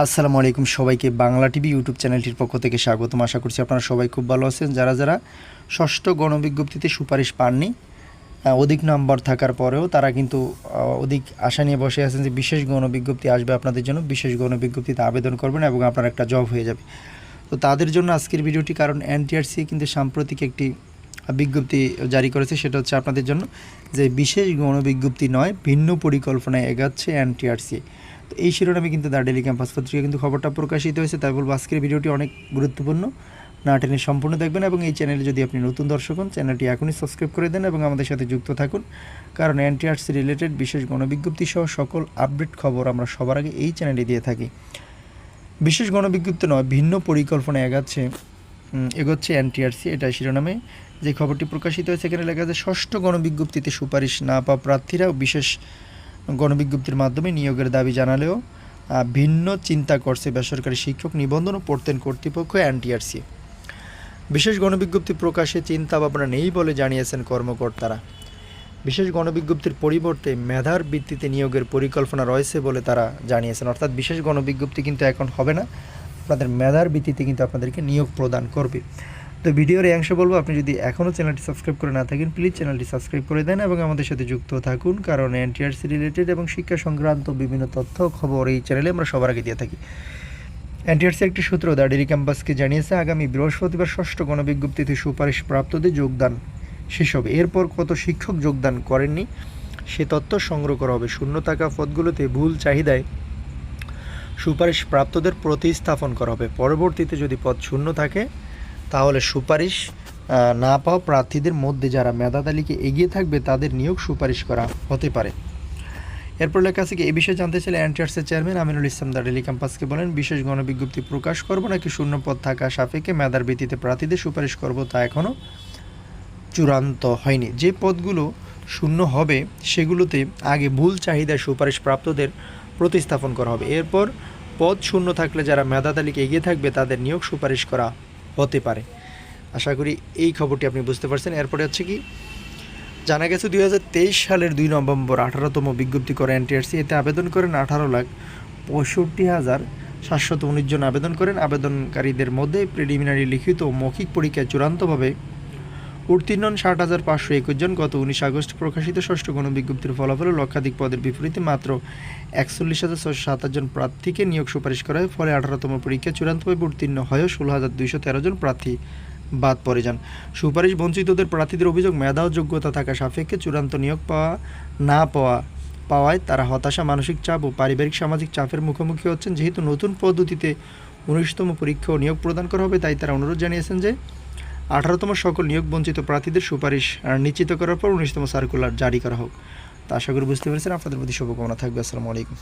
আসসালামু আলাইকুম সবাইকে বাংলা টিভি ইউটিউব চ্যানেলটির পক্ষ থেকে স্বাগতম। আশা করছি আপনারা সবাই খুব ভালো আছেন। যারা যারা ষষ্ঠ গণবিজ্ঞপ্তিতে সুপারিশ পাননি অধিক নাম্বার থাকার পরেও তারা কিন্তু অধিক আশা নিয়ে বসে আছেন যে বিশেষ গণবিজ্ঞপ্তি আসবে আপনাদের জন্য। বিশেষ গণবিজ্ঞপ্তিতে আবেদন করবেন এবং আপনার একটা জব হয়ে যাবে। তো তাদের জন্য আজকের ভিডিওটি কারণ এনটিআরসি কিন্তু সাম্প্রতিক একটি বিজ্ঞপ্তি জারি করেছে, সেটা হচ্ছে আপনাদের জন্য যে বিশেষ গণবিজ্ঞপ্তি নয়, ভিন্ন পরিকল্পনায় এগাচ্ছে এনটিআরসি। এই শিরোনামে কিন্তু দ্য ডেলি ক্যাম্পাস পত্রিকা কিন্তু খবরটা প্রকাশিত হয়েছে। তাই বলব আজকের ভিডিওটি অনেক গুরুত্বপূর্ণ। না টেনে সম্পূর্ণ দেখবেন এবং এই চ্যানেলে যদি আপনি নতুন দর্শক হন, চ্যানেলটি এখনই সাবস্ক্রাইব করে দেন এবং আমাদের সাথে যুক্ত থাকুন। কারণ এনটিআরসি রিলেটেড বিশেষ গণবিজ্ঞপ্তি সহ সকল আপডেট খবর আমরা সবার আগে এই চ্যানেলে দিয়ে থাকি। বিশেষ গণবিজ্ঞপ্তি নয়, ভিন্ন পরিকল্পনা এগাচ্ছে এগোচ্ছে এনটিআরসি। এটা শিরোনামে যে খবরটি প্রকাশিত হয়েছে, এখানে লেখা আছে, ষষ্ঠ গণবিজ্ঞপ্তিতে সুপারিশ না পাওয়া প্রার্থীরাও বিশেষ গণবিজ্ঞপ্তির মাধ্যমে নিয়োগের দাবি জানালেও ভিন্ন চিন্তা করছে বেসরকারি শিক্ষক নিবন্ধন ও পড়তেন কর্তৃপক্ষ এনটিআরসি বিশেষ গণবিজ্ঞপ্তি প্রকাশে চিন্তা ভাবনা নেই বলে জানিয়েছেন কর্মকর্তারা। বিশেষ গণবিজ্ঞপ্তির পরিবর্তে মেধার ভিত্তিতে নিয়োগের পরিকল্পনা রয়েছে বলে তারা জানিয়েছেন। অর্থাৎ বিশেষ গণবিজ্ঞপ্তি কিন্তু এখন হবে না। আপনাদের মেধার ভিত্তিতে কিন্তু আপনাদেরকে নিয়োগ প্রদান করবে। তো ভিডিওর এই অংশ বলব, আপনি যদি এখনও চ্যানেলটি সাবস্ক্রাইব করে না থাকেন, প্লিজ চ্যানেলটি সাবস্ক্রাইব করে দেন এবং আমাদের সাথে যুক্ত থাকুন, কারণ এনটিআরসি রিলেটেড এবং শিক্ষা সংক্রান্ত বিভিন্ন তথ্য খবর এই চ্যানেলে আমরা সবার আগে দিয়ে থাকি। এনটিআরসি একটি সূত্র দ্য ক্যাম্পাসকে জানিয়েছে, আগামী বৃহস্পতিবার ষষ্ঠ গণবিজ্ঞপ্তিতে সুপারিশ প্রাপ্তদের যোগদান শেষ হবে। এরপর কত শিক্ষক যোগদান করেননি, সে তথ্য সংগ্রহ করা হবে। শূন্য থাকা পদগুলোতে ভুল চাহিদায় সুপারিশ প্রাপ্তদের প্রতিস্থাপন করা হবে। পরবর্তীতে যদি পদ শূন্য থাকে তাহলে সুপারিশ না পাওয়া প্রার্থীদের মধ্যে যারা মেধা তালিকে এগিয়ে থাকবে তাদের নিয়োগ সুপারিশ করা হতে পারে। এরপর লেখা আছে কি এই বিষয়ে জানতে চাইলে এনটিআরসির chairman Aminul Islam the daily ক্যাম্পাসকে বলেন, বিশেষ গণবিজ্ঞপ্তি প্রকাশ করব নাকি শূন্য পদ থাকা সাপেক্ষে মেধার ভিত্তিতে প্রার্থীদের সুপারিশ করব তা এখনও চূড়ান্ত হয়নি। যে পদগুলো শূন্য হবে, সেগুলোতে আগে ভুল চাহিদায় সুপারিশ প্রাপ্তদের প্রতিস্থাপন করা হবে। এরপর পদ শূন্য থাকলে যারা মেধা তালিকা এগিয়ে থাকবে, তাদের নিয়োগ সুপারিশ করা হতে পারে। আশা করি এই খবরটি আপনি বুঝতে পারছেন। এরপরে হচ্ছে কি, জানা গেছে দুই হাজার তেইশ সালের দুই নভেম্বর আঠারোতম বিজ্ঞপ্তি করে এনটিআরসি এতে আবেদন করেন আঠারো লাখ পঁয়ষট্টি হাজার সাতশত উনিশ জন আবেদন করেন। আবেদনকারীদের মধ্যে প্রিলিমিনারি, লিখিত মৌখিক পরীক্ষায় চূড়ান্তভাবে উত্তীর্ণ ষাট হাজার পাঁচশো একুশ জন। গত উনিশ আগস্ট প্রকাশিত ষষ্ঠ গণবিজ্ঞপ্তির ফলাফলে লক্ষাধিক পদের বিপরীতে মাত্র একচল্লিশ হাজার ছশো সাতাশ জন প্রার্থীকে নিয়োগ সুপারিশ করা হয়। ফলে আঠারোতম পরীক্ষায় চূড়ান্তভাবে উত্তীর্ণ হয়েও ষোলো হাজার দুইশো তেরো জন প্রার্থী বাদ পড়ে যান। সুপারিশ বঞ্চিতদের প্রার্থীদের অভিযোগ, মেধা ও যোগ্যতা থাকা সাপেক্ষে চূড়ান্ত নিয়োগ পাওয়া, না পাওয়া, পাওয়ায় তারা হতাশা, মানসিক চাপ ও পারিবারিক সামাজিক চাপের মুখোমুখি হচ্ছেন। যেহেতু নতুন পদ্ধতিতে উনিশতম পরীক্ষা ও নিয়োগ প্রদান করা হবে, তাই তারা অনুরোধ জানিয়েছেন যে আঠারোতম সকল নিয়োগ বঞ্চিত প্রার্থীদের সুপারিশ নিশ্চিত করার পর উনিশতম সার্কুলার জারি করা হোক। তা আশা করি বুঝতে পেরেছেন। আপনাদের প্রতি শুভকামনা থাকবে। আসসালামু আলাইকুম।